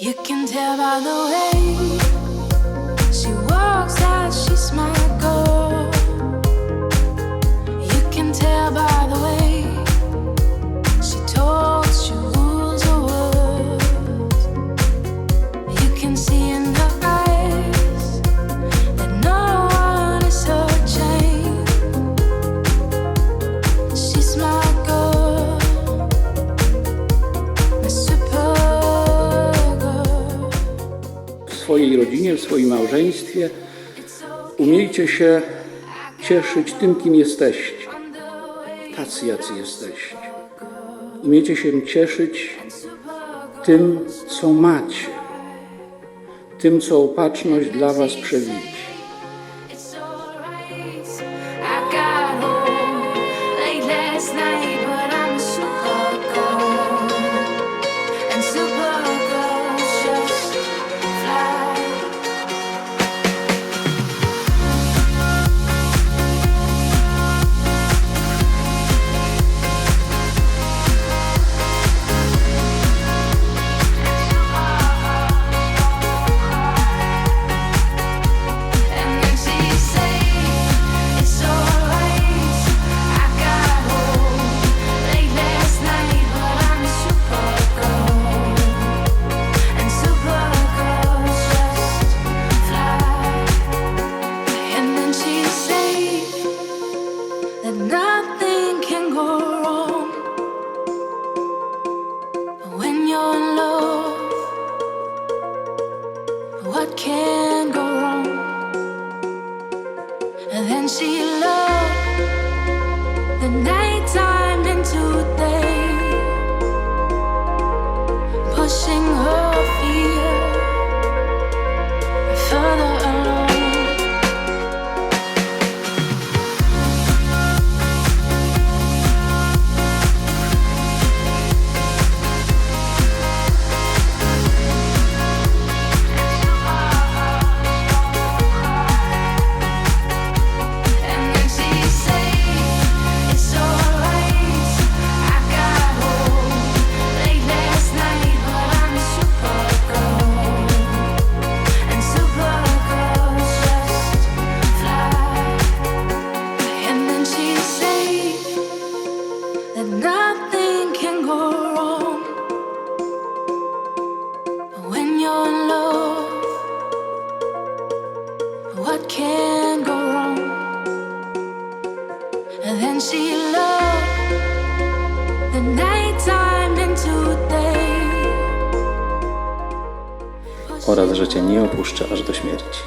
You can tell by the way she walks, how she smiles. swojej rodzinie, w swoim małżeństwie. Umiejcie się cieszyć tym, kim jesteście, tacy, jacy jesteście. Umiecie się cieszyć tym, co macie, tym, co opatrzność dla Was przewidzi. love. The nights are. oraz że cię nie opuszczę aż do śmierci.